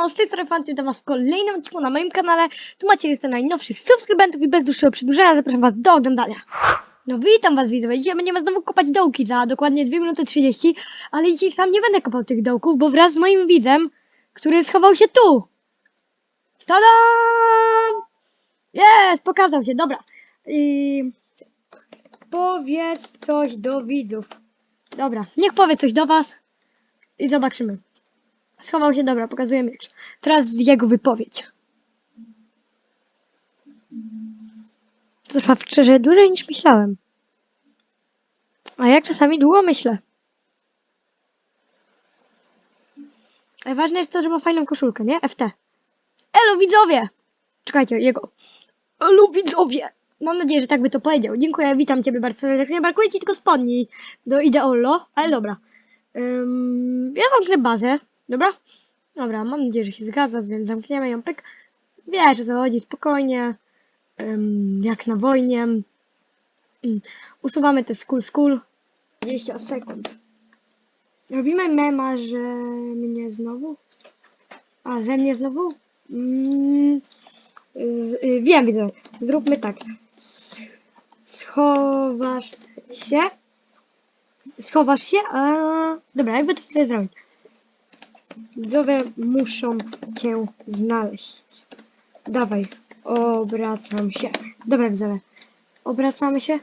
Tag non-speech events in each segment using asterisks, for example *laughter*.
Siemano, z tej strony Fanty, do was w kolejnym odcinku na moim kanale. Tu macie listę najnowszych subskrybentów i bez dłuższego przedłużenia zapraszam was do oglądania. No witam was widzowie, dzisiaj będziemy znowu kopać dołki za dokładnie 2 minuty 30, ale dzisiaj sam nie będę kopał tych dołków, bo wraz z moim widzem, który schował się tu. Tadam! Jest, pokazał się, dobra. I... Powiedz coś do widzów. Dobra, niech powie coś do was i zobaczymy. Schował się, dobra, pokazuję miecz. Teraz jego wypowiedź. To trwa szczerze dłużej niż myślałem. A jak czasami długo myślę. Ale ważne jest to, że ma fajną koszulkę, nie? FT. Elo widzowie! Czekajcie, jego. Elo widzowie! Mam nadzieję, że tak by to powiedział. Dziękuję, witam ciebie bardzo serdecznie. Brakuje ci tylko spodni do Ideolo, ale dobra. Ym, ja zamknę bazę, dobra? Dobra, mam nadzieję, że się zgadza, więc zamkniemy ją, pyk. Wiesz, co chodzi, spokojnie. Ym, jak na wojnie. Ym, usuwamy te skull skull. 20 sekund. Robimy mema, że mnie znowu? A, ze mnie znowu? Mm, z, y, wiem, widzę. Zróbmy tak. Schowasz się. Schowasz się, a... Dobra, jakby to chcę zrobić. Widzowie muszą cię znaleźć. Dawaj, obracam się. Dobra, widzowie. Obracamy się.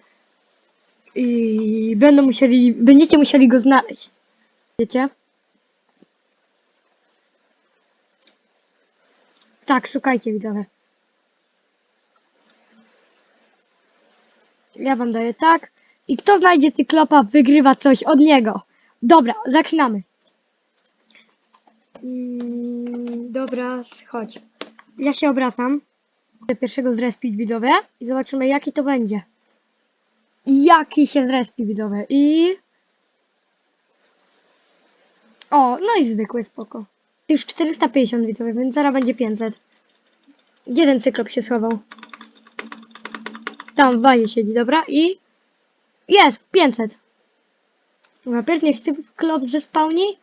I będą musieli, będziecie musieli go znaleźć. Wiecie? Tak, szukajcie widzowie. Ja wam daję tak. I kto znajdzie cyklopa, wygrywa coś od niego. Dobra, zaczynamy. Mm, dobra, chodź. Ja się obracam. Do pierwszego zrespić widzowie i zobaczymy jaki to będzie. Jaki się zrespi widzowie i... O, no i zwykły spoko. Już 450 widzowie, więc zaraz będzie 500. Gdzie ten cyklop się schował? Tam w waje siedzi, dobra? I... Jest, 500. Dobra, pierw niech cyklop zespałni.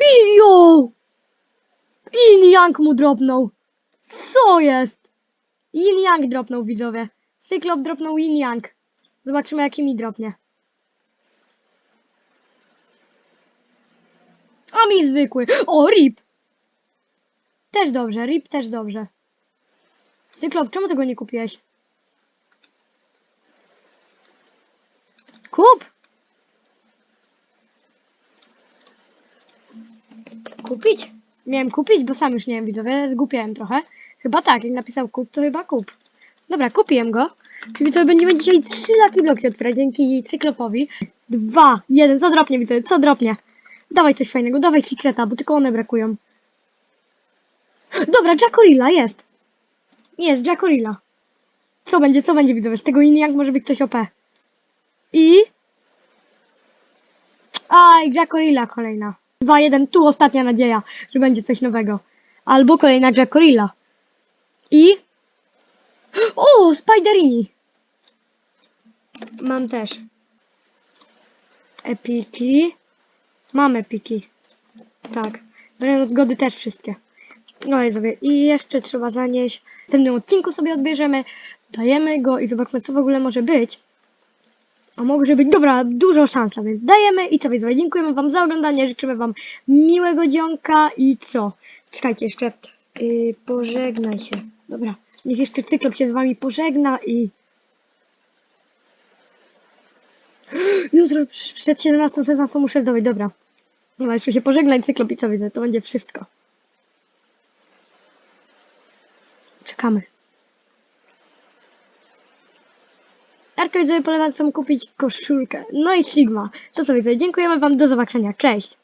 Ijo! Yin Yang mu dropnął. Co jest? Yin Yang dropnął, widzowie. Cyklop dropnął Yin Yang. Zobaczymy, jaki mi dropnie. A mi zwykły. O, RIP. Też dobrze, RIP też dobrze. Cyklop, czemu tego nie kupiłeś? Kup! Kupić? Miałem kupić, bo sam już nie wiem, widzowie, zgłupiałem trochę. Chyba tak, jak napisał kup, to chyba kup. Dobra, kupiłem go. Czyli to będziemy dzisiaj trzy laki bloki otwierać dzięki cyklopowi. Dwa, jeden, co dropnie, widzowie, co dropnie? Dawaj coś fajnego, dawaj sekreta, bo tylko one brakują. Dobra, Jackorilla jest. Jest, Jackorilla. Co będzie, co będzie, widzowie? Z tego jak może być coś OP. I... Aj, Jackorilla kolejna. 2-1, tu ostatnia nadzieja, że będzie coś nowego. Albo kolejna Jackorilla. I... O, Spiderini! Mam też. Epiki. Mam epiki. Tak. Brand odgody też wszystkie. No i sobie. I jeszcze trzeba zanieść. W następnym odcinku sobie odbierzemy. Dajemy go i zobaczmy co w ogóle może być. A może być, dobra, dużo szansa, więc dajemy i co widzowie, dziękujemy wam za oglądanie, życzymy wam miłego dzionka i co? Czekajcie jeszcze, yy, pożegnaj się, dobra, niech jeszcze cyklop się z wami pożegna i... *gasps* Jutro przed 17-16 muszę zdobyć, dobra. No jeszcze się pożegnaj cyklop i co widzę, to będzie wszystko. Czekamy. Arka widzowie polecam kupić koszulkę. No i Sigma. To co widzę, dziękujemy wam, do zobaczenia, cześć!